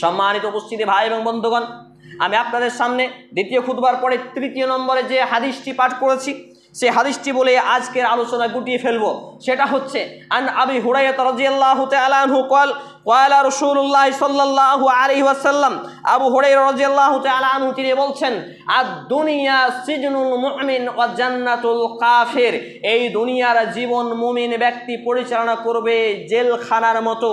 সম্মানিত উপস্থিতি ভাই এবং বন্ধুগণ, আমি আপনাদের সামনে দ্বিতীয় খুদবার পরে তৃতীয় নম্বরে যে হাদিসটি পাঠ করেছি সে হাদিসটি বলে আজকের আলোচনা গুটিয়ে ফেলব। সেটা হচ্ছে, আন আবি হুরাইয়া রাদিয়াল্লাহু তাআলা আনহু কল কয়লা রসুল্লাহ সাল্লাহু আলহি আসাল্লাম আবু হরে রাজিয়াল্লাহু তালু তিনি বলছেন আর দুনিয়া সিজনুল মুমিন ও জান্নাতুল কাফের এই দুনিয়ার জীবন মুমিন ব্যক্তি পরিচালনা করবে জেলখানার মতো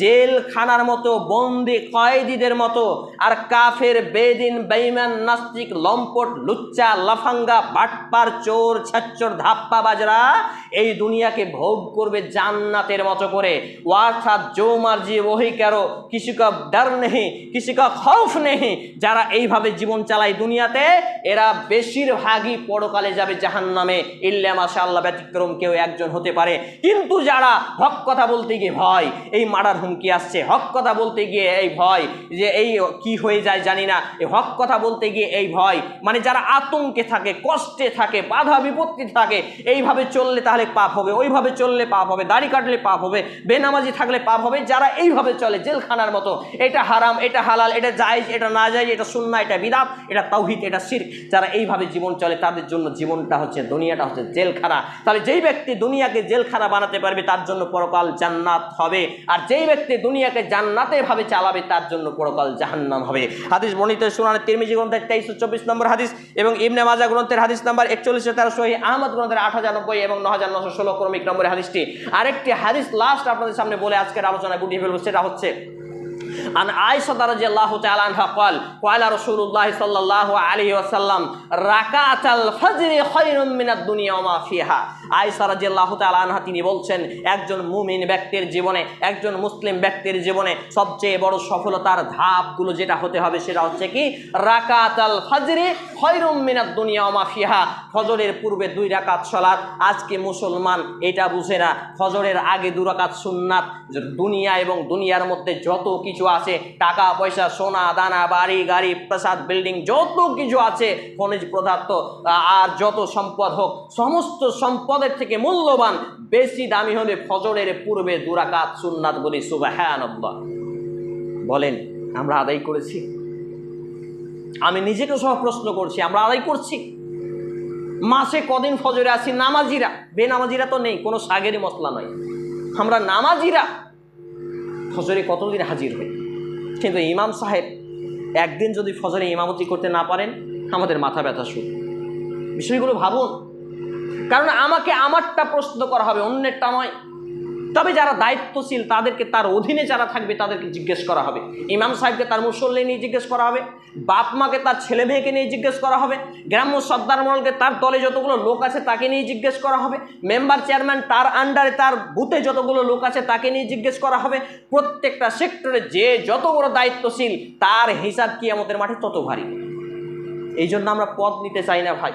জেলখানার মতো, বন্দি কয়েদিদের মতো। আর কাফের, বেদিন বেইমান নাস্তিক, লম্পট, লুচ্চা, লাফাঙ্গা, বাটপার, চোর ছাচ্চর ধাপ্পাবাজরা এই দুনিয়াকে ভোগ করবে জান্নাতের মতো করে। অর্থাৎ জো মার্জি ওহি কারও কিসি কা ডর নেই কিসি কা খৌফ নেই। যারা এইভাবে জীবন চালায় দুনিয়াতে, এরা বেশিরভাগই পরকালে যাবে জাহান নামে ইল্লা মাসা আল্লাহ ব্যতিক্রম কেউ একজন হতে পারে। কিন্তু যারা হক কথা বলতে গিয়ে ভয়, এই মারার হুমকি আসছে। হক কথা বলতে গিয়ে এই ভয়, যে এই কি হয়ে যায় জানি না। এই হক কথা বলতে গিয়ে এই ভয়। মানে যারা আতঙ্কে থাকে, কষ্টে থাকে, বাধা বিপত্তি থাকে, এইভাবে চললে তাহলে পাপ হবে, ওইভাবে চললে পাপ হবে, দাড়ি কাটলে পাপ হবে, বেনামাজি থাকলে পাপ হবে, যারা এইভাবে চলে, জেলখানার মতো, এটা হারাম, এটা হালাল, এটা জায়েজ, এটা না যায় এটা সুন্না এটা বিদাত, এটা তাওহিদ, এটা শির যারা এইভাবে জীবন চলে, তাদের জন্য জীবনটা হচ্ছে, দুনিয়াটা হচ্ছে জেলখানা। তাহলে যেই ব্যক্তি দুনিয়াকে জেলখানা বানাতে পারবে, তার জন্য পরকাল জান্নাত হবে। আর যেই ব্যক্তি দুনিয়াকে জান্নাতে ভাবে চালাবে, তার জন্য পরকাল জাহান্নাম হবে। হাদিস বর্ণিত সুনানের তিরমিজি গ্রন্থের তেইশশো চব্বিশ নম্বর হাদিস এবং ইবনে মাজা গ্রন্থের হাদিস নাম্বার একচল্লিশশো সহি আহমদ গ্রন্থের আট হাজার নব্বই এবং ন হাজার নশো ষোলো ক্রমিক নম্বরের হাদিসটি। আরেকটি হাদিস লাস্ট আপনাদের সামনে বলে আজকের আলোচনা গুটিয়ে ফেলব, সেটা হচ্ছে عن عائشة رضي الله تعالى عنها قال قال رسول الله صلى الله عليه وسلم ركعة الفجر خير من الدنيا وما فيها আয়েশা রাদিয়াল্লাহু তাআলা আনহা তিনি বলছেন একজন মুমিন ব্যক্তির জীবনে একজন মুসলিম ব্যক্তির জীবনে সবচেয়ে বড় সফলতার ধাপগুলো যেটা হতে হবে সেটা হচ্ছে কি রাকাতাল ফজরে খয়রুম মিনাদ দুনিয়া ওয়া মা ফিহা ফজরের পূর্বে দুই রাকাত সালাত আজকে মুসলমান এটা বুঝে না ফজরের আগে দু রাকাত সুন্নাত যে দুনিয়া এবং দুনিয়ার মধ্যে যত কিছু আছে টাকা, পয়সা, সোনা, দানা, বাড়ি, গাড়ি, প্রাসাদ, বিল্ডিং, যত কিছু আছে, খনিজ পদার্থ আর যত সম্পদ হোক, সমস্ত সম্পদের থেকে মূল্যবান, বেশি দামি হলে ফজরের পূর্বে দুরাকাত সুন্নাত বলি সুবাহানব্বা বলেন, আমরা আদায় করেছি? আমি নিজেকে সহ প্রশ্ন করছি, আমরা আদায় করছি? মাসে কদিন ফজরে আছি? নামাজিরা? বেনামাজিরা তো নেই, কোনো সাগেরি মশলা নয় আমরা নামাজিরা? ফজরে কতদিন হাজির হই? কিন্তু ইমাম সাহেব একদিন যদি ফজরে ইমামতি করতে না পারেন, আমাদের মাথা ব্যথা শুরু। বিষয়গুলো ভাবুন। কারণ আমাকে আমারটা প্রশ্ন করা হবে, অন্যেরটা নয়। তবে যারা দায়িত্বশীল, তাদেরকে তার অধীনে যারা থাকবে তাদেরকে জিজ্ঞেস করা হবে। ইমাম সাহেবকে তার মুসল্লি নিয়ে জিজ্ঞেস করা হবে, বাপ মাকে তার ছেলে মেয়েকে নিয়ে জিজ্ঞেস করা হবে, গ্রাম্য সর্দার মহলকে তার দলে যতগুলো লোক আছে তাকে নিয়ে জিজ্ঞেস করা হবে, মেম্বার চেয়ারম্যান তার আন্ডারে তার বুথে যতগুলো লোক আছে তাকে নিয়ে জিজ্ঞেস করা হবে, প্রত্যেকটা সেক্টরে যে যত বড় দায়িত্বশীল, তার হিসাব কি আমাদের মাঠে তত ভারী। এই জন্য আমরা পদ নিতে চাই না ভাই।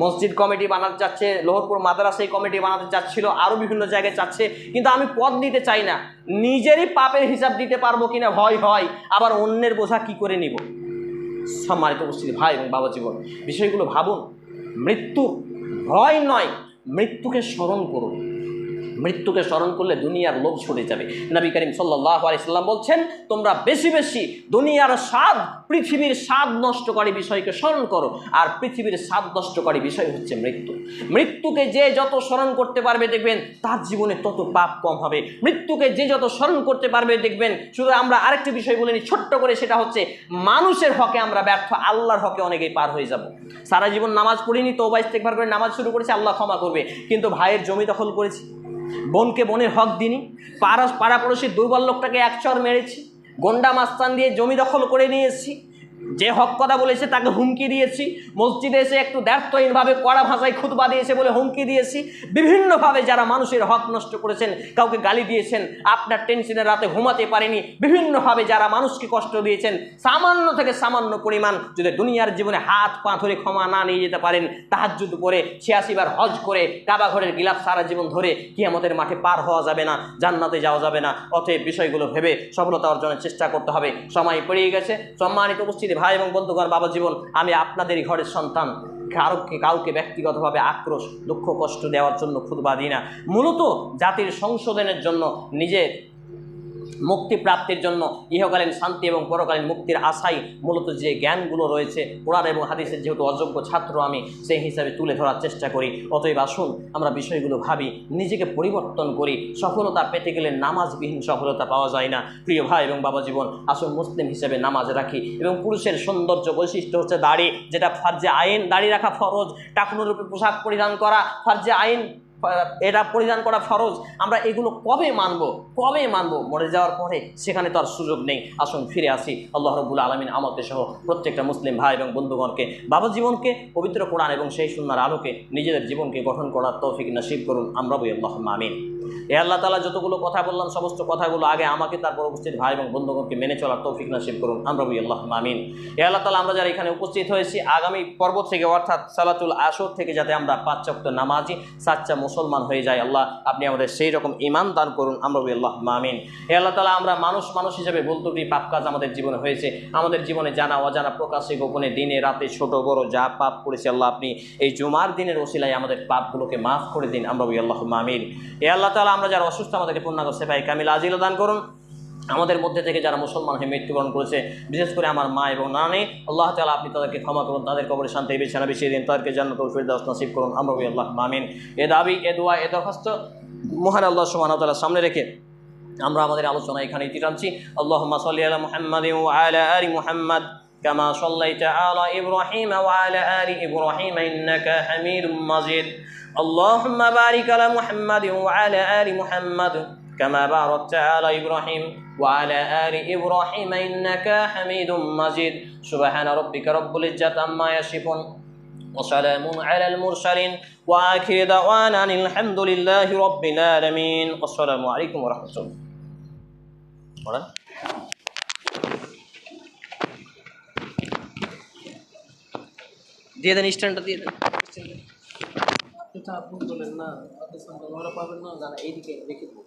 মসজিদ কমিটি বানাতে চাচ্ছে, লোহরপুর মাদ্রাসাই কমিটি বানাতে চাচ্ছিল আরও বিভিন্ন জায়গায় চাচ্ছে, কিন্তু আমি পদ নিতে চাই না। নিজেরই পাপের হিসাব দিতে পারব কিনা? ভয় হয় আবার অন্যের বোঝা কি করে নিব? সম্মানিত উপস্থিত ভাই এবং বাবা জীবন, বিষয়গুলো ভাবুন। মৃত্যু ভয় নয়, মৃত্যুকে স্মরণ করুন। মৃত্যুকে স্মরণ করলে দুনিয়ার লোভ ছুটে যাবে। নবী করিম সাল্লাহ আলাইসাল্লাম বলছেন, তোমরা বেশি বেশি দুনিয়ার স্বাদ, পৃথিবীর স্বাদ নষ্টকারী বিষয়কে স্মরণ করো। আর পৃথিবীর স্বাদ নষ্টকারী বিষয় হচ্ছে মৃত্যু। মৃত্যুকে যে যত স্মরণ করতে পারবে দেখবেন, তার জীবনে তত পাপ কম হবে। মৃত্যুকে যে যত স্মরণ করতে পারবে দেখবেন, শুধু আমরা আরেকটি বিষয় বলে নিই ছোট্ট করে সেটা হচ্ছে মানুষের হকে আমরা ব্যর্থ, আল্লাহর হকে অনেকেই পার হয়ে যাব। সারা জীবন নামাজ পড়িনি তো ইস্তেকবার করে নামাজ শুরু করেছি, আল্লাহ ক্ষমা করবে। কিন্তু ভাইয়ের জমি দখল করেছি। বোনকে বনের হক দিনি পাড়া পাড়াপড়শি দুর্বল লোকটাকে একচর মেরেছি। গন্ডা মাস্তান দিয়ে জমি দখল করে নিয়ে এসেছি। যে হক কথা বলেছে তাকে হুমকি দিয়েছি। মসজিদে এসে একটু দ্ব্যর্থহীনভাবে কড়া ভাষায় খুতবা দিয়েছে বলে হুমকি দিয়েছি। বিভিন্নভাবে যারা মানুষের হক নষ্ট করেছেন, কাউকে গালি দিয়েছেন, আপনার টেনশনের রাতে ঘুমাতে পারেনি, বিভিন্নভাবে যারা মানুষকে কষ্ট দিয়েছেন, সামান্য থেকে সামান্য পরিমাণ যদি দুনিয়ার জীবনে হাত পা ধরে ক্ষমা না নিয়ে যেতে পারেন তাহাজুদ করে ছিয়াশি বার হজ করে কাবা ঘরের গিলাপ সারা জীবন ধরে কি আমাদের মাঠে পার হওয়া যাবে না, জান্নাতে যাওয়া যাবে না। অতএব বিষয়গুলো ভেবে সফলতা অর্জনের চেষ্টা করতে হবে। সময় পেরিয়ে গেছে। সম্মানিত উপস্থিতি ভাই এবং বন্ধুগণ বাবা জীবন, আমি আপনাদেরই ঘরের সন্তান। কারোকে কাউকে ব্যক্তিগতভাবে আক্রোশ, দুঃখ, কষ্ট দেওয়ার জন্য খুদবা দিই না। মূলত জাতির সংশোধনের জন্য নিজের মুক্তি প্রাপ্তির জন্য ইহকালীন শান্তি এবং পরকালীন মুক্তির আশাই মূলত যে জ্ঞানগুলো রয়েছে, কোরআন এবং হাদিসের যেহেতু অযোগ্য ছাত্র আমি, সেই হিসাবে তুলে ধরার চেষ্টা করি। অতএব আসুন, আমরা বিষয়গুলো ভাবি, নিজেকে পরিবর্তন করি। সফলতা পেতে গেলে নামাজবিহীন সফলতা পাওয়া যায় না। প্রিয় ভাই এবং বাবা জীবন, আসুন মুসলিম হিসেবে নামাজ রাখি এবং পুরুষের সৌন্দর্য বৈশিষ্ট্য হচ্ছে দাড়ি, যেটা ফার্জে আইন, দাড়ি রাখা ফরজ, টাকুনোর উপরে পোশাক পরিধান করা, ফার্জে আইন এটা পরিধান করা ফরজ। আমরা এগুলো কবে মানবো? কবে মানবো? মরে যাওয়ার পরে সেখানে তো আর সুযোগ নেই। আসুন ফিরে আসি। আল্লাহ রবুল আলমিন আমাদের সহ প্রত্যেকটা মুসলিম ভাই এবং বন্ধুগণকে বাবা জীবনকে পবিত্র কোরআন এবং সেই সুন্দর আলোকে নিজেদের জীবনকে গঠন করার তৌফিক নসিব করুন। আমরা বই আল্লাহ আমিন। এ আল্লাহ তালা যতগুলো কথা বললাম সমস্ত কথাগুলো আগে আমাকে, তারপর উপস্থিত ভাই এবং বন্ধুগণকে মেনে চলার তৌফিক নসিব করুন। আমরা বই আল্লাহ মামিন এ আল্লাহ তালা আমরা যারা এখানে উপস্থিত হয়েছি, আগামী পর্ব থেকে, অর্থাৎ সালাতুল আসর থেকে যাতে আমরা পাঁচ চক্ত নামাজি সাচ্চা মুসলমান হয়ে যাই, আল্লাহ আপনি আমাদের সেই রকম ইমান দান করুন আমরা বলি আল্লাহ মামিন এ আল্লাহ তালা আমরা মানুষ মানুষ হিসেবে বলতুটি পাপ কাজ আমাদের জীবনে হয়েছে। আমাদের জীবনে জানা, অজানা প্রকাশে গোপনে, দিনে, রাতে, ছোট, বড়, যা পাপ করেছে, আল্লাহ আপনি এই জুমার দিনের ওসিলায় আমাদের পাপগুলোকে মাফ করে দিন আমরা বলি আল্লাহ মামিন এ আল্লাহ তালা আমরা যারা অসুস্থ, আমাদেরকে পূর্ণাঙ্গ সেফাই কামিল আজিল দান করুন। আমাদের মধ্যে থেকে যারা মুসলমান হয়ে মৃত্যুবরণ করেছে, বিশেষ করে আমার মা এবং নানি, আল্লাহ তালা আপনি তাদেরকে ক্ষমা করুন, তাদের কবরে শান্তি বিছানা বিছিয়ে দিন তাদেরকে জান্নাতুল ফিরদাউস নসিব করুন। আমরা আল্লাহ মামিন এ দাবি, এ দোয়া, এ দরখাস্ত মহান আল্লাহ তাআলা সামনে রেখে আমরা আমাদের আলোচনা এখানে ইতি টানছি আল্লাহুম্মা সাল্লি আলা মুহাম্মাদিন ওয়া আলা আলি মুহাম্মাদ। كما صليت على إبراهيم وعلى آل إبراهيم إنك حميد مجيد. اللهم بارك على محمد وعلى آل محمد كما باركت على إبراهيم وعلى آل إبراهيم إنك حميد مجيد. سبحان ربك رب العزة عما يصفون وسلام على المرسلين وآخر دعوانا الحمد لله رب العالمين. والسلام عليكم ورحمة الله. দিয়ে দেন, স্ট্যান্ডটা দিয়ে দেন। আপনি বলেন না, আপনি পাবেন না না এইদিকে রেখে দেবো